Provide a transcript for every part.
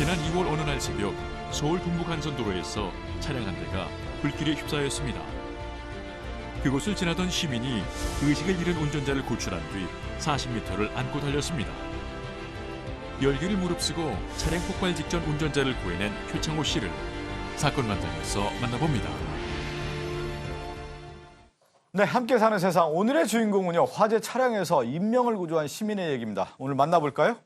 지난 2월 어느 날 새벽 서울 동부 간선도로에서 차량 한 대가 불길에 휩싸였습니다. 그곳을 지나던 시민이 의식을 잃은 운전자를 구출한 뒤 40m를 안고 달렸습니다. 열기를 무릅쓰고 차량 폭발 직전 운전자를 구해낸 최창호 씨를 사건 현장에서 만나봅니다. 네, 함께 사는 세상 오늘의 주인공은요 화재 차량에서 인명을 구조한 시민의 얘기입니다. 오늘 만나볼까요?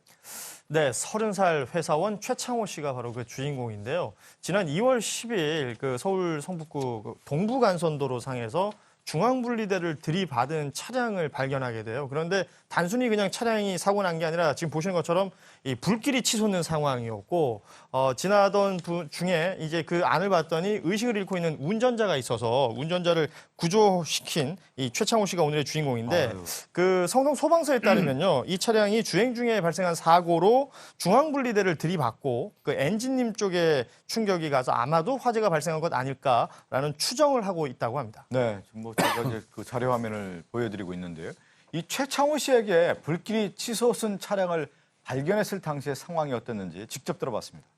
네, 30살 회사원 최창호 씨가 바로 그 주인공인데요. 지난 2월 10일 그 서울 성북구 그 동부간선도로 상에서 중앙분리대를 들이받은 차량을 발견하게 돼요. 그런데 단순히 그냥 차량이 사고 난 게 아니라 지금 보시는 것처럼 이 불길이 치솟는 상황이었고 어, 지나던 분 중에 이제 그 안을 봤더니 의식을 잃고 있는 운전자가 있어서 운전자를 구조시킨 이 최창호 씨가 오늘의 주인공인데 아유. 그 성동 소방서에 따르면요 이 차량이 주행 중에 발생한 사고로 중앙 분리대를 들이받고 그 엔진님 쪽에 충격이 가서 아마도 화재가 발생한 것 아닐까라는 추정을 하고 있다고 합니다. 네, 지금 뭐 제가 이제 그 자료 화면을 보여드리고 있는데요. 이 최창호 씨에게 불길이 치솟은 차량을 발견했을 당시의 상황이 어땠는지 직접 들어봤습니다.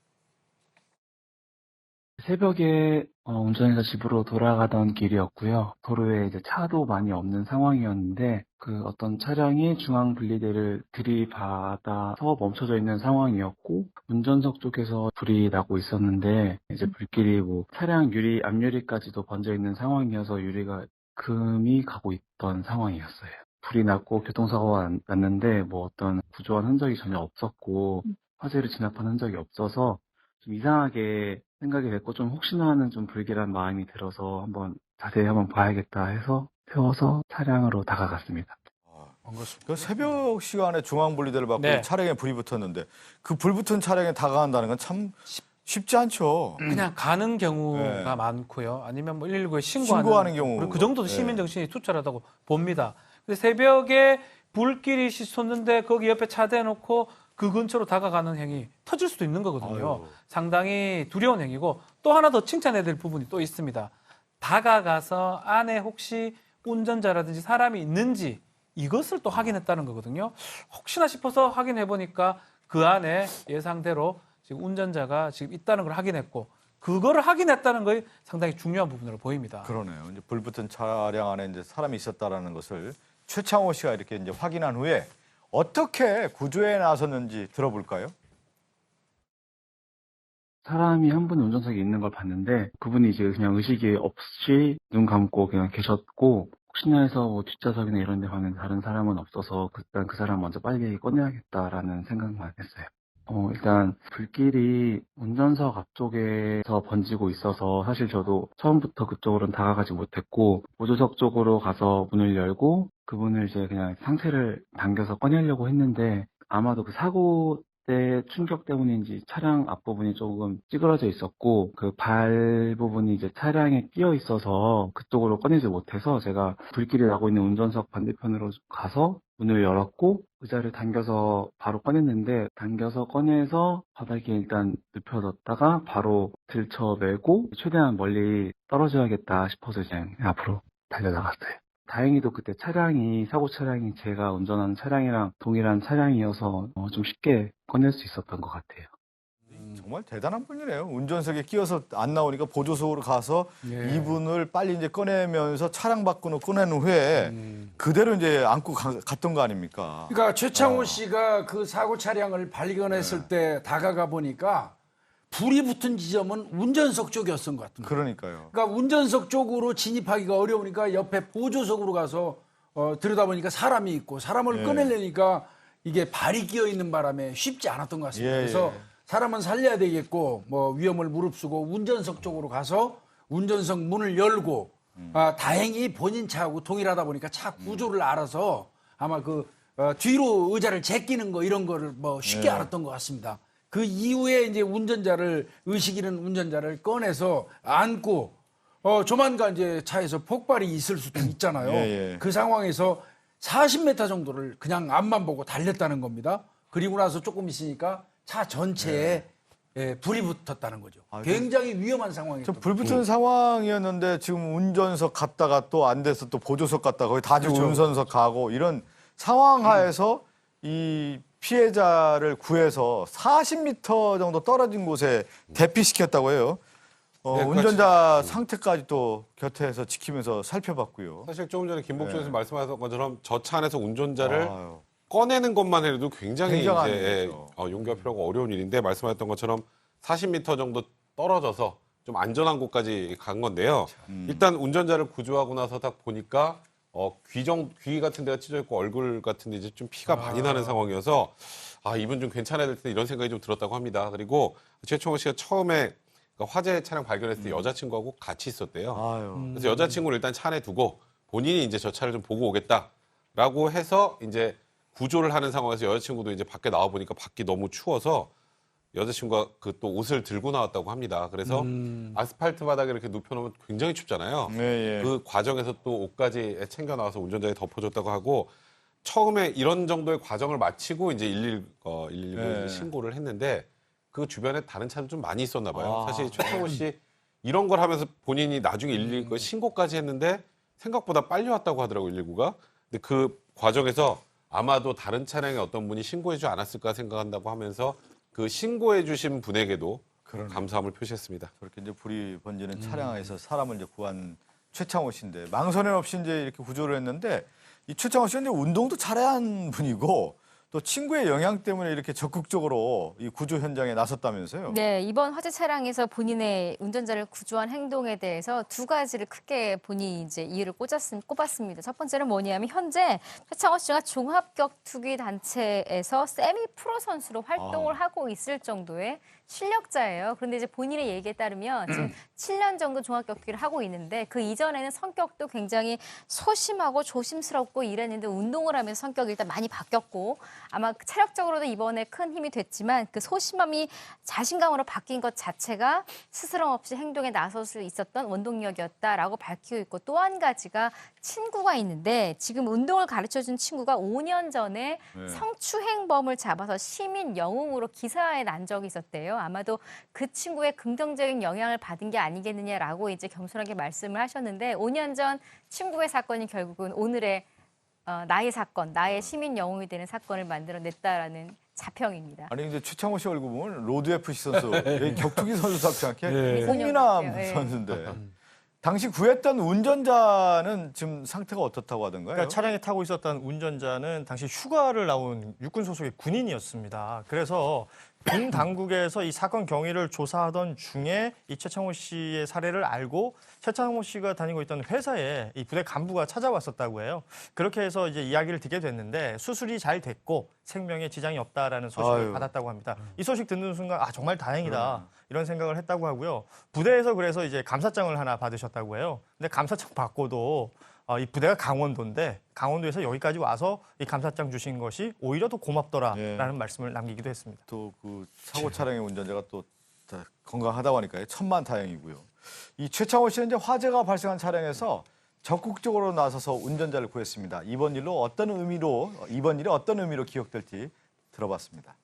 새벽에 어, 운전해서 집으로 돌아가던 길이었고요. 도로에 이제 차도 많이 없는 상황이었는데 그 어떤 차량이 중앙 분리대를 들이받아서 멈춰져 있는 상황이었고 운전석 쪽에서 불이 나고 있었는데 이제 불길이 뭐 차량 유리 앞유리까지도 번져 있는 상황이어서 유리가 금이 가고 있던 상황이었어요. 불이 났고 교통사고가 난- 났는데 뭐 어떤 구조한 흔적이 전혀 없었고 화재를 진압한 흔적이 없어서 좀 이상하게 생각이 됐고 좀 혹시나 하는 좀 불길한 마음이 들어서 한번 자세히 한번 봐야겠다 해서 태워서 차량으로 다가갔습니다. 그 새벽 시간에 중앙 분리대를 받고 네. 차량에 불이 붙었는데 그 불 붙은 차량에 다가간다는 건 참 쉽지 않죠. 그냥 가는 경우가 네. 많고요. 아니면 뭐 119에 신고하는, 신고하는 경우. 그 정도도 네. 시민 정신이 투철하다고 봅니다. 근데 새벽에 불길이 솟는데 거기 옆에 차 대놓고 그 근처로 다가가는 행위 터질 수도 있는 거거든요. 아유. 상당히 두려운 행위고 또 하나 더 칭찬해야 될 부분이 또 있습니다. 다가가서 안에 혹시 운전자라든지 사람이 있는지 이것을 또 확인했다는 거거든요. 혹시나 싶어서 확인해 보니까 그 안에 예상대로 지금 운전자가 지금 있다는 걸 확인했고 그거를 확인했다는 것이 상당히 중요한 부분으로 보입니다. 그러네요. 이제 불 붙은 차량 안에 이제 사람이 있었다라는 것을 최창호 씨가 이렇게 이제 확인한 후에 어떻게 구조에 나섰는지 들어볼까요? 사람이 한분 운전석에 있는 걸 봤는데 그분이 이제 그냥 의식이 없이 눈 감고 그냥 계셨고 혹시나 해서 뭐 뒷좌석이나 이런 데 봤는데 다른 사람은 없어서 그- 일단 그 사람 먼저 빨리 꺼내야겠다라는 생각만 했어요. 어, 일단 불길이 운전석 앞쪽에서 번지고 있어서 사실 저도 처음부터 그쪽으로는 다가가지 못했고 보조석 쪽으로 가서 문을 열고 그분을 이제 그냥 상체를 당겨서 꺼내려고 했는데 아마도 그 사고 때 충격 때문인지 차량 앞부분이 조금 찌그러져 있었고 그 발 부분이 이제 차량에 끼어 있어서 그쪽으로 꺼내지 못해서 제가 불길이 나고 있는 운전석 반대편으로 가서 문을 열었고 의자를 당겨서 바로 꺼냈는데 당겨서 꺼내서 바닥에 일단 눕혀뒀다가 바로 들쳐매고 최대한 멀리 떨어져야겠다 싶어서 그냥 앞으로 달려나갔어요. 다행히도 그때 차량이 사고 차량이 제가 운전하는 차량이랑 동일한 차량이어서 어, 좀 쉽게 꺼낼 수 있었던 것 같아요. 정말 대단한 분이네요. 운전석에 끼어서 안 나오니까 보조석으로 가서 예. 이분을 빨리 이제 꺼내면서 차량 밖으로 꺼낸 후에 그대로 이제 안고 가- 갔던 거 아닙니까? 그러니까 최창호 어. 씨가 그 사고 차량을 발견했을 때 다가가 보니까 불이 붙은 지점은 운전석 쪽이었던 것 같습니다. 그러니까요. 그러니까 운전석 쪽으로 진입하기가 어려우니까 옆에 보조석으로 가서 어, 들여다보니까 사람이 있고 사람을 예. 꺼내려니까 이게 발이 끼어 있는 바람에 쉽지 않았던 것 같습니다. 예, 그래서 예. 사람은 살려야 되겠고 뭐 위험을 무릅쓰고 운전석 쪽으로 가서 운전석 문을 열고 음. 아, 다행히 본인 차하고 동일하다 보니까 차 구조를 알아서 아마 그 어, 뒤로 의자를 제끼는 거 이런 거를 뭐 쉽게 예. 알았던 것 같습니다. 그 이후에 이제 운전자를 의식 잃은 운전자를 꺼내서 안고 어 조만간 이제 차에서 폭발이 있을 수도 있잖아요. 예, 예. 그 상황에서 40m 정도를 그냥 앞만 보고 달렸다는 겁니다. 그리고 나서 조금 있으니까 차 전체에 예, 불이 붙었다는 거죠. 아, 굉장히 위험한 상황이었던 좀 불붙은 상황이었는데 지금 운전석 갔다가 또 안 돼서 또 보조석 갔다가 거기 다 지금 그렇죠. 운전석 가고 이런 상황 하에서 이 피해자를 구해서 40m 정도 떨어진 곳에 대피시켰다고 해요. 어, 네, 그렇죠. 운전자 상태까지 또 곁에서 지키면서 살펴봤고요. 사실 조금 전에 김복주 네. 선생님 말씀하셨던 것처럼 저 차 안에서 운전자를 아유. 꺼내는 것만 해도 굉장히 굉장한 이제 일이죠. 어, 용기가 필요하고 어려운 일인데 말씀하셨던 것처럼 40m 정도 떨어져서 좀 안전한 곳까지 간 건데요. 음. 일단 운전자를 구조하고 나서 딱 보니까 어, 귀정 귀 같은 데가 찢어 있고 얼굴 같은 데 이제 좀 피가 많이 나는 상황이어서 아 이분 좀 괜찮아야 될 텐데 이런 생각이 좀 들었다고 합니다. 그리고 최충호 씨가 처음에 그러니까 화재 차량 발견했을 때 여자친구하고 같이 있었대요. 음. 아유. 그래서 여자친구를 일단 차 안에 두고 본인이 이제 저 차를 좀 보고 오겠다라고 해서 이제 구조를 하는 상황에서 여자친구도 이제 밖에 나와 보니까 밖이 너무 추워서 여자친구가 그 또 옷을 들고 나왔다고 합니다. 그래서 아스팔트 바닥에 이렇게 눕혀놓으면 굉장히 춥잖아요. 네, 예. 그 과정에서 또 옷까지 챙겨 나와서 운전자에 덮어줬다고 하고 처음에 이런 정도의 과정을 마치고 이제 119, 어, 119에 네. 신고를 했는데 그 주변에 다른 차도 좀 많이 있었나 봐요. 아. 사실 최창호 씨 이런 걸 하면서 본인이 나중에 119 신고까지 했는데 생각보다 빨리 왔다고 하더라고요, 119가. 근데 그 과정에서 아마도 다른 차량에 어떤 분이 신고해 주지 않았을까 생각한다고 하면서 그 신고해 주신 분에게도 그러네. 감사함을 표시했습니다. 저렇게 이제 불이 번지는 차량 안에서 사람을 이제 구한 최창호 씨인데 망설임 없이 이제 이렇게 구조를 했는데 이 최창호 씨는 이제 운동도 잘한 분이고 또 친구의 영향 때문에 이렇게 적극적으로 이 구조 현장에 나섰다면서요. 네, 이번 화재 차량에서 본인의 운전자를 구조한 행동에 대해서 두 가지를 크게 본인이 이제 이유를 꽂았습, 꼽았습니다. 첫 번째는 뭐냐면 현재 최창호 씨가 종합격투기 단체에서 세미 프로 선수로 활동을 아. 하고 있을 정도의 실력자예요. 그런데 이제 본인의 얘기에 따르면 지금 7년 정도 종합 격투기를 하고 있는데 그 이전에는 성격도 굉장히 소심하고 조심스럽고 이랬는데 운동을 하면서 성격이 일단 많이 바뀌었고 아마 그 체력적으로도 이번에 큰 힘이 됐지만 그 소심함이 자신감으로 바뀐 것 자체가 스스럼 없이 행동에 나설 수 있었던 원동력이었다라고 밝히고 있고 또 한 가지가 친구가 있는데 지금 운동을 가르쳐 준 친구가 5년 전에 네. 성추행범을 잡아서 시민 영웅으로 기사에 난 적이 있었대요. 아마도 그 친구의 긍정적인 영향을 받은 게 아니겠느냐라고 이제 겸손하게 말씀을 하셨는데 5년 전 친구의 사건이 결국은 오늘의 어, 나의 사건, 나의 시민 영웅이 되는 사건을 만들어냈다라는 자평입니다. 아니 근데 최창호 씨 얼굴 보면 로드 FC 선수, 여기 격투기 선수답지 않게 네. 홍미남 같아요. 네. 선수인데 당시 구했던 운전자는 지금 상태가 어떻다고 하던가요? 그러니까 차량에 타고 있었던 운전자는 당시 휴가를 나온 육군 소속의 군인이었습니다. 그래서 군 당국에서 이 사건 경위를 조사하던 중에 이 최창호 씨의 사례를 알고 최창호 씨가 다니고 있던 회사에 이 부대 간부가 찾아왔었다고 해요. 그렇게 해서 이제 이야기를 듣게 됐는데 수술이 잘 됐고 생명에 지장이 없다라는 소식을 아유. 받았다고 합니다. 이 소식 듣는 순간 아 정말 다행이다 이런 생각을 했다고 하고요. 부대에서 그래서 이제 감사장을 하나 받으셨다고 해요. 근데 감사장 받고도 어, 이 부대가 강원도인데 강원도에서 여기까지 와서 이 감사장 주신 것이 오히려 더 고맙더라라는 예. 말씀을 남기기도 했습니다. 또 그 사고 차량의 운전자가 또다 건강하다고 하니까 천만 다행이고요. 이 최창호 씨는 이제 화재가 발생한 차량에서 적극적으로 나서서 운전자를 구했습니다. 이번 일로 어떤 의미로 이번 일이 어떤 의미로 기억될지 들어봤습니다.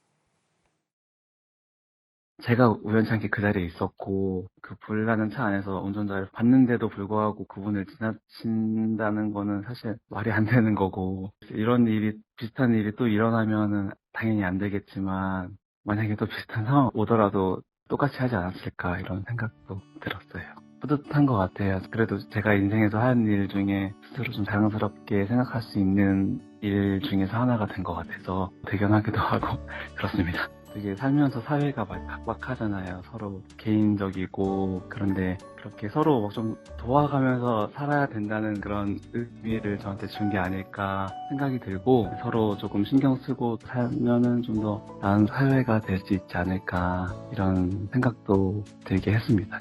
제가 우연찮게 그 자리에 있었고 그 불나는 차 안에서 운전자를 봤는데도 불구하고 그분을 지나친다는 거는 사실 말이 안 되는 거고 이런 일이 비슷한 일이 또 일어나면은 당연히 안 되겠지만 만약에 또 비슷한 상황 오더라도 똑같이 하지 않았을까 이런 생각도 들었어요. 뿌듯한 것 같아요. 그래도 제가 인생에서 한 일 중에 스스로 좀 자랑스럽게 생각할 수 있는 일 중에서 하나가 된 것 같아서 대견하기도 하고 그렇습니다. 되게 살면서 사회가 많이 각박하잖아요. 서로 개인적이고 그런데 그렇게 서로 좀 도와가면서 살아야 된다는 그런 의미를 저한테 준 게 아닐까 생각이 들고 서로 조금 신경 쓰고 살면은 좀 더 나은 사회가 될 수 있지 않을까 이런 생각도 들게 했습니다.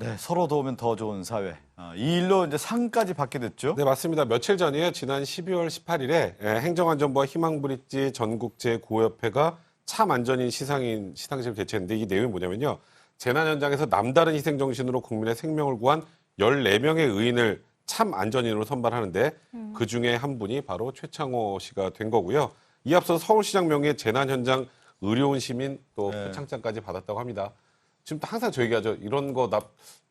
네, 서로 도우면 더 좋은 사회. 아, 이 일로 이제 상까지 받게 됐죠. 네, 맞습니다. 며칠 전이에요. 지난 12월 18일에 예, 행정안전부와 희망브릿지 전국제 구호협회가 참 안전인 시상인 시상식을 개최했는데 이 내용이 뭐냐면요. 재난 현장에서 남다른 희생 정신으로 국민의 생명을 구한 14명의 의인을 참 안전인으로 선발하는데 그 중에 한 분이 바로 최창호 씨가 된 거고요. 이 앞서 서울시장 명예 재난 현장 의료운 시민 또 네. 표창장까지 받았다고 합니다. 지금 항상 저 얘기하죠. 이런 거 나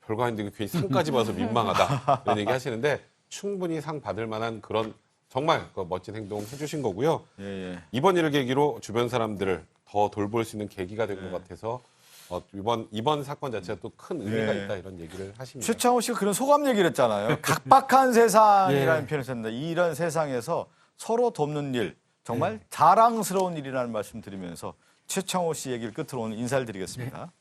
별거 아닌데 괜히 상까지 봐서 민망하다 이런 얘기 하시는데 충분히 상 받을 만한 그런 정말 그 멋진 행동 해주신 거고요. 예, 예. 이번 일을 계기로 주변 사람들을 더 돌볼 수 있는 계기가 된것 같아서 어, 이번 이번 사건 자체가 또 큰 의미가 네. 있다 이런 얘기를 하십니다. 최창호 씨가 그런 소감 얘기를 했잖아요. 각박한 세상이라는 표현을 썼는데 이런 세상에서 서로 돕는 일 정말 자랑스러운 일이라는 말씀 드리면서 최창호 씨 얘기를 끝으로 오늘 인사를 드리겠습니다.